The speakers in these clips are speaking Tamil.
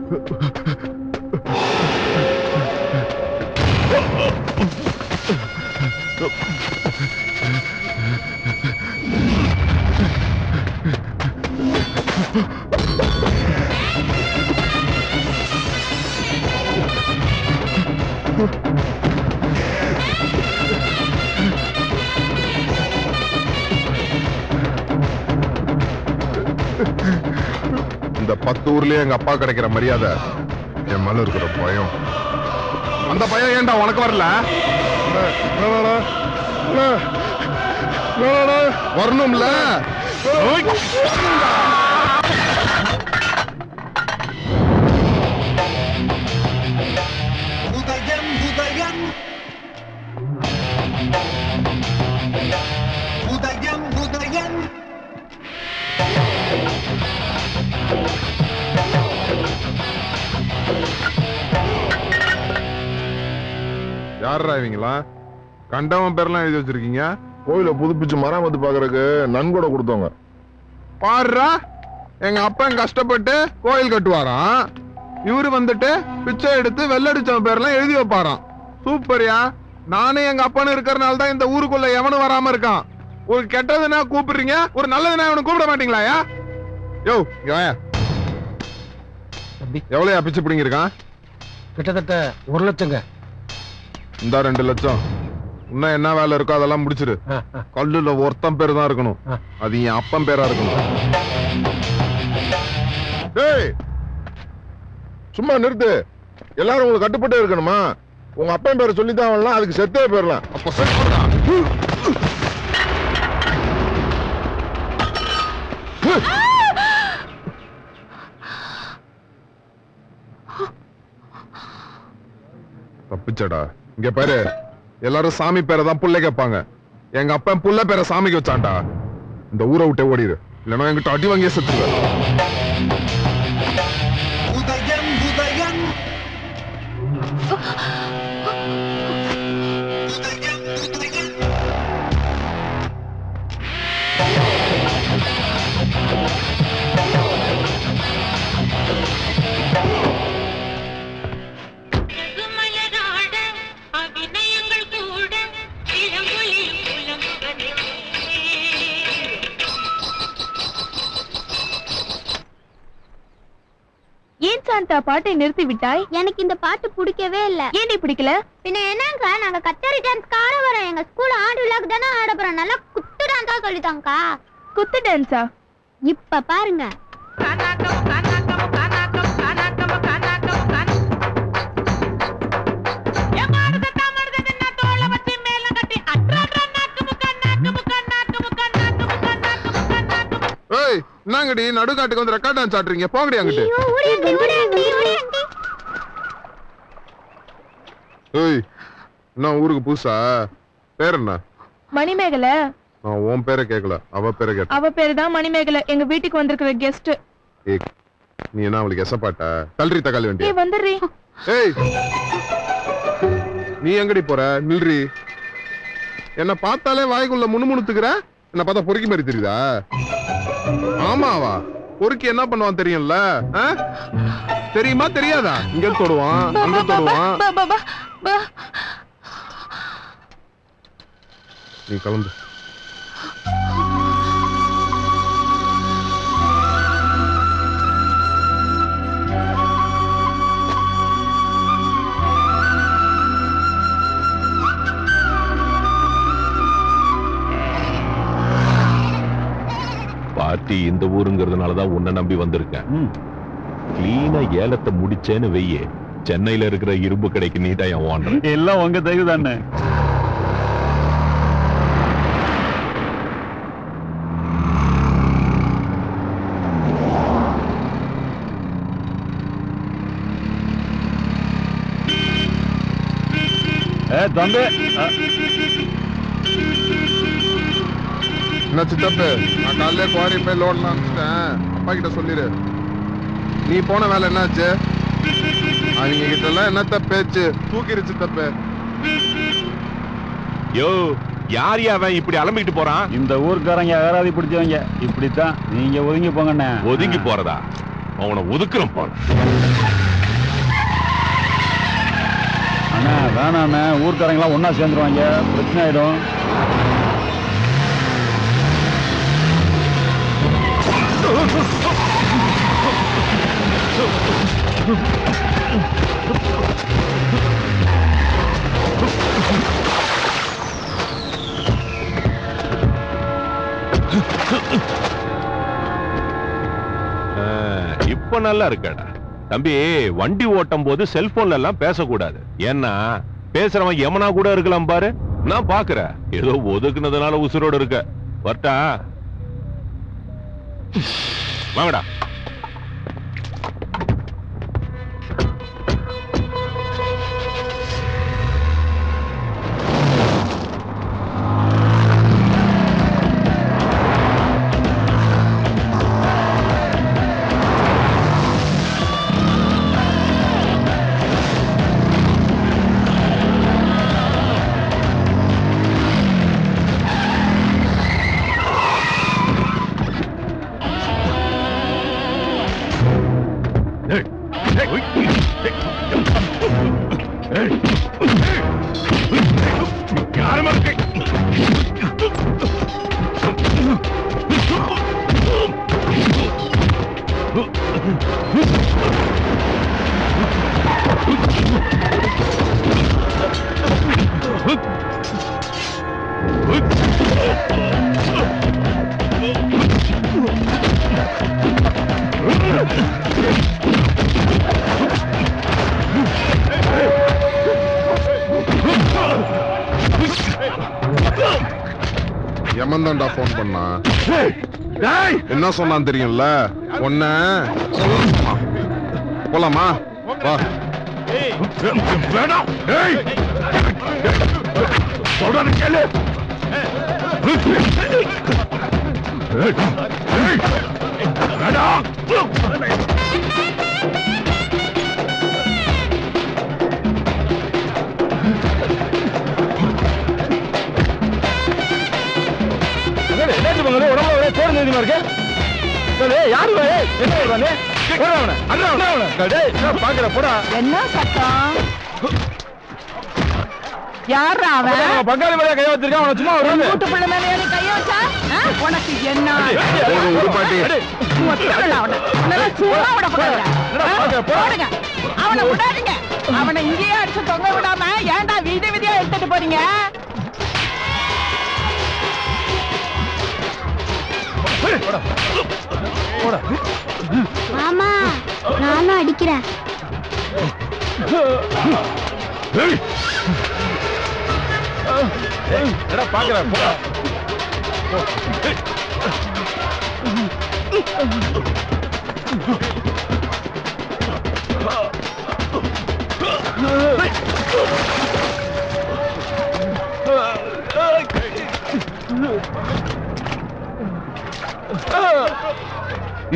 இந்த பத்து ஊர்லயே எங்க அப்பா கிடைக்கிற மரியாதை என் மேல இருக்கிற பயம். அந்த பயம் ஏன்டா உனக்கு வரல? வரணும்ல? Thank you. யார்ரா இவங்களா கண்டவன் பேர்லாம் எழுதி வச்சிருக்கீங்க? கோயிலை புதுப்பிச்சு மராமத்து பாக்குறதுக்கு நன்கொடை கொடுத்தவங்க. பாருடா எங்க அப்பன் கஷ்டப்பட்டு கோயில் கட்டுவாராம். இவரு வந்துட்டு பிச்சை எடுத்து வெள்ளடிச்சவன் பேர்லாம் எழுதி வைப்பாராம். சூப்பர்யா. நானும் எங்க அப்பனும் இருக்கிறனால தான் இந்த ஊருக்குள்ள எவனும் வராம இருக்கான். ஒரு கெட்டதுன்னா கூப்பிடுறீங்க ஒரு நல்லதுன்னா இவனை கூப்பிட மாட்டீங்களாயா யோ எவ்வளோயா பிச்சை பிடிங்க இருக்கான் கிட்டத்தட்ட ஒரு லட்சங்க. இந்த ரெண்டு லட்சம். இன்னும் என்ன வேலை இருக்கோ அதெல்லாம் முடிச்சிரு. கல்லுல ஒருத்தன் பேர் தான் இருக்கணும். அது என் அப்பன் பேரா இருக்கணும். டேய்! சும்மா நிறுத்து. எல்லாரும் உங்களுக்கு கட்டுப்பட்டே இருக்கணுமா? உங்க அப்பன் பேரை சொல்லித்தான் வரலாம் அதுக்கு செத்தே போயிடலாம் அப்ப செட் தப்பிச்சடா இங்க பாரு எல்லாரும் சாமி பேரை தான் புள்ளை கேட்பாங்க. எங்க அப்பன் புள்ள பேரை சாமிக்கு வச்சான்டா. இந்த ஊரை விட்டே ஓடிடு இல்லைன்னா என்கிட்ட அடி வாங்கியே செத்துருவேன். சாந்தா பாட்டை நிறுத்தி விட்டாய்? எனக்கு இந்த பாட்டு பிடிக்கவே இல்ல. ஏன் பிடிக்கல? பின்ன என்னங்கா நாங்க கச்சேரி டான்ஸ் ஆட வரோம். எங்க ஸ்கூல் ஆண்டு விழாக்கு தானே ஆட போறோம். நல்லா குத்து டான்ஸா சொல்லித்தாங்கக்கா குத்து டான்ஸா இப்ப பாருங்க. கட்டி? என்னங்கடி நடுக்காட்டுக்கு வந்து ரெக்கார்ட் டான்ஸ் ஆடுறீங்க? போங்கடி அங்கிட்டு. ஏய் நான் ஊருக்கு புதுசா? பேர் என்ன? மணிமேகல. நான் உன் பேரை கேட்கல அவ பேரை கேட்டேன் அவ பேரு தான் மணிமேகலை. எங்க வீட்டுக்கு வந்திருக்கிற கெஸ்ட் ஏய் நீ என்ன அவளுக்கு எசப்பாட்ட? தள்ளுறி தக்காளி வண்டி ஏய் வந்துடுறீ. ஏய் நீ எங்கடி போற? நில்றி. என்ன பார்த்தாலே வாய்க்குள்ள முணுமுணுத்துக்கிற? என்ன பார்த்தா பொறுக்கி மாதிரி தெரியுதா? ஆமாவா? பொறுக்கி என்ன பண்ணுவான் தெரியும்ல? தெரியுமா தெரியாதா? இங்க தொடுவான் அங்க தொடுவான். பா, பா, பா, பா. நீ கிளம்பு. பார்ட்டி இந்த ஊருங்கிறதுனாலதான் உன்னை நம்பி வந்திருக்கேன். கிளீனா ஏலத்தை முடிச்சேன்னு வெய்யே சென்னையில இருக்கிற இரும்பு கடைக்கு நீட்டா ஓனர் எல்லாம் உங்க தயவு தானே. ஏ தம்பி. என்ன சித்தப்பு? நான் காலையில குவாரி போய் லோன் அனுப்பிச்சிட்டேன். அப்பா கிட்ட சொல்லிடு நீ போன வேலை என்னாச்சு? அவங்க கிட்ட எல்லாம் என்னத்த பேச்சு? தூக்கிருச்சு தப்பு. யோ யார் அவன் இப்படி அலம்பிட்டு போறான்? இந்த ஊர்க்காரங்க அகராதி பிடிச்சவங்க. இப்படித்தான். நீங்க ஒதுங்கி போங்கண்ணே. ஒதுங்கி போறதா? அவனை ஒதுக்குறேன் பாரு அண்ணா வேணாம் அண்ணா ஊர்க்காரங்களாம் ஒண்ணா சேர்ந்துருவாங்க. பிரச்சனை ஆயிடும். ஆ, இப்ப நல்லா இருக்கடா. தம்பி வண்டி ஓட்டும் போது செல்போன்ல எல்லாம் பேசக்கூடாது. ஏன்னா பேசுறவன் எமனா கூட இருக்கலாம் பாரு. நான் பாக்குறேன். ஏதோ ஒதுக்குனதுனால உசுரோடு இருக்க. வரட்டா? வாங்கடா. யமன்தான்டா ஃபோன் பண்ணா. என்ன சொன்னான் தெரியும்ல? ஒன்ன போலாமா? வா. வேணாம். கேளு. வேணாம். தெரியுமா இருக்கு டேய், யாரு இவன்? ஏய், என்ன இவன் நீ? போடா அவனை. என்ன அவனை? டேய், என்ன பாக்குற, போடா. என்ன சத்தம் யாரா அவன் அவன் நம்ம பங்காளி மேல கை வச்சிருக்கான் அவனை சும்மா விடுறது. கூட்டு பிள்ளை மேல ஏறி கைய வச்சா ஆ? உனக்கு என்ன. ஒத்துக்கடா அவனை. சும்மா விடக்கூடாதுடா. என்னடா ஆ? பாக்குற, போடா. போடுங்க. அவனை விடாதீங்க அவனை இங்கேயே அடிச்சு தொங்க விடாம ஏன்டா வீதி வீதியா எடுத்துட்டு போறீங்க மாமா நானும் அடிக்கிறேன் பாக்குறேன் பாக்குற, போடா.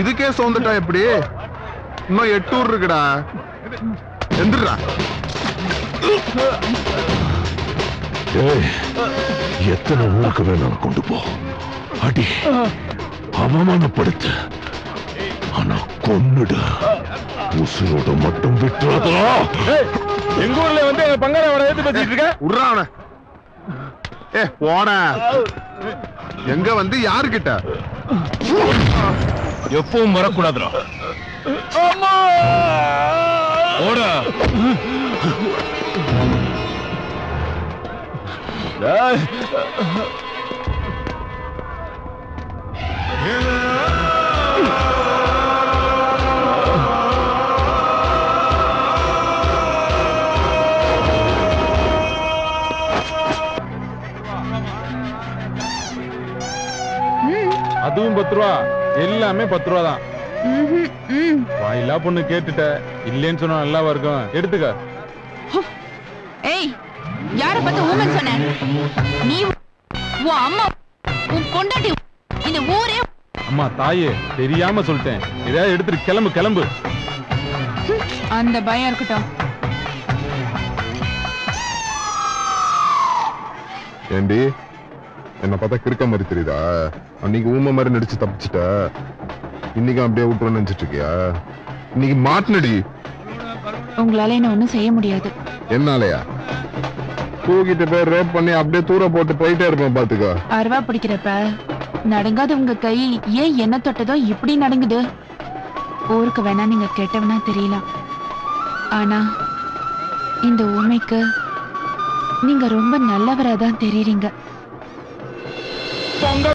இதுக்கே சோந்துட்டா எப்படி? இன்னும் எட்டூர் இருக்குடா. எந்திரா. ஏய், எத்தனை ஊருக்கு வேணாலும் கொண்டு போ. அடி அவமானப்படுத்து. ஆனா கொன்னுடு. உசுரோட மட்டும் விட்டுறாதா? எங்க ஊர்ல வந்து எங்க பங்காளி அவனை எடுத்து பேசிட்டு இருக்க? உட்றா அவனை. ஏ போன எங்க வந்து யாருக்கிட்ட? எப்பவும் வரக்கூடாதுடா. ஓடா டேய், அதுவும் பத்து ரூபா எல்லாமே பத்து ரூபா தான். வாயிலா பொண்ணு கேட்டுட்ட. இல்லேன்னு சொன்னா நல்லாவா இருக்கும். எடுத்துக்க. ஏய் யார பார்த்து ஊமன் சொன்ன? நீ உன் அம்மா உன் பொண்டாட்டி இந்த ஊரே அம்மா தாயே தெரியாம சொல்லிட்டேன். ஏதாவது எடுத்துட்டு கிளம்பு கிளம்பு. அந்த பயம் இருக்கட்டும். ஏண்டி? என்ன பார்த்தா கிறுக்க மாதிரி தெரியுதா? அன்னைக்கு ஊமை மாதிரி நடிச்சு தப்பிச்சிட்ட. இன்னைக்கும் அப்படியே விட்டுருன்னு நினைச்சிட்டு இருக்கியா? இன்னைக்கு மாட்டினடி. உங்களால என்ன ஒண்ணும் செய்ய முடியாது. என்னாலயா? தூக்கிட்டு போய் ரேப் பண்ணி அப்படியே தூர போட்டு போயிட்டே இருப்பேன் பாத்துக்கோ. அருவா பிடிக்கிறப்ப நடுங்காத உங்க கை ஏன் என்ன தொட்டதோ இப்படி நடுங்குது? ஊருக்கு வேணா நீங்க கெட்டவனா தெரியலாம். ஆனா இந்த ஊமைக்கு நீங்க ரொம்ப நல்லவரா தான் தெரியுறீங்க